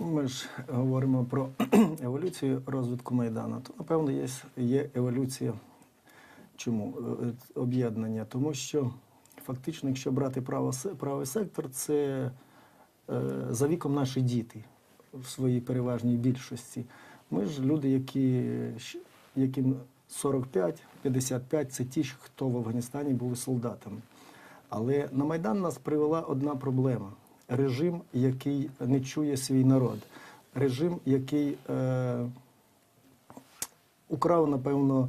Ми ж говоримо про еволюцію розвитку Майдану. То, напевно, є, є еволюція. Чому Е, е, об'єднання? Тому що фактично, якщо брати право, правий сектор, це е, за віком наші діти в своїй переважній більшості. Ми ж люди, які, яким 45-55, це ті, хто в Афганістані були солдатами. Але на Майдан нас привела одна проблема: режим, який не чує свій народ, режим, який е, украв, напевно,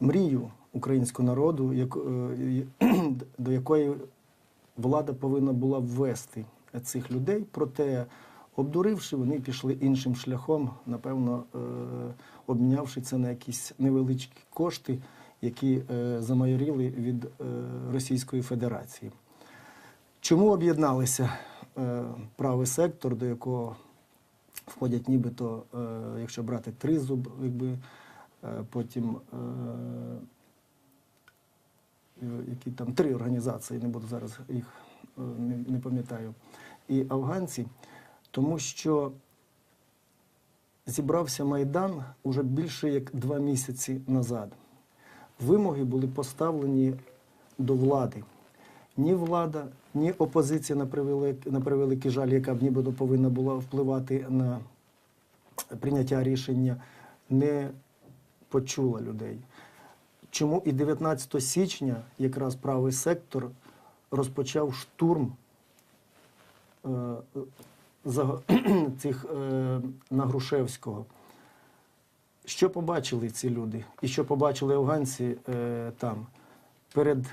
мрію українського народу, як, е, до якої влада повинна була ввести цих людей. Проте, обдуривши, вони пішли іншим шляхом, напевно, е, обмінявши це на якісь невеличкі кошти, які е, замайоріли від е, Російської Федерації. Чому об'єдналися правий сектор, до якого входять нібито, е, якщо брати тризуб, якби, е, потім е, е, які там три організації, не буду зараз їх е, не пам'ятаю, і афганці, тому що зібрався Майдан уже більше як два місяці назад. Вимоги були поставлені до влади. Ні влада, ні опозиція на превеликий, на превеликий жаль, яка б нібито повинна була впливати на прийняття рішення, не почула людей. Чому і 19 січня якраз правий сектор розпочав штурм е, за, цих е, на Грушевського. Що побачили ці люди? І що побачили афганці е, там? Перед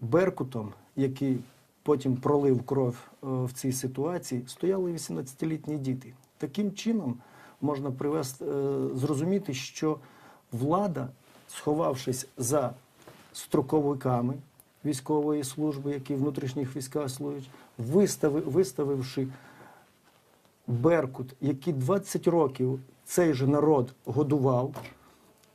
Беркутом, який потім пролив кров е, в цій ситуації, стояли 18-літні діти. Таким чином можна привести, е, зрозуміти, що влада, сховавшись за строковиками військової служби, які в внутрішніх військах служать, вистави, виставивши Беркут, який 20 років цей же народ годував.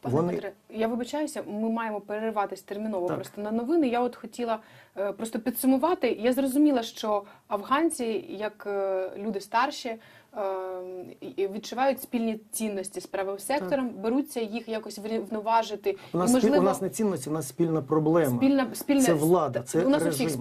Пане Вони- Петре, я вибачаюся, ми маємо перериватись терміново Так. просто на новини. Я от хотіла е, просто підсумувати. Я зрозуміла, що афганці, як е, люди старші, е, відчувають спільні цінності з правим сектором, беруться їх якось врівноважити. У нас, і, спіль- у нас не цінності, у нас спільна проблема. спільна спільна Це влада, це у нас у режим. всіх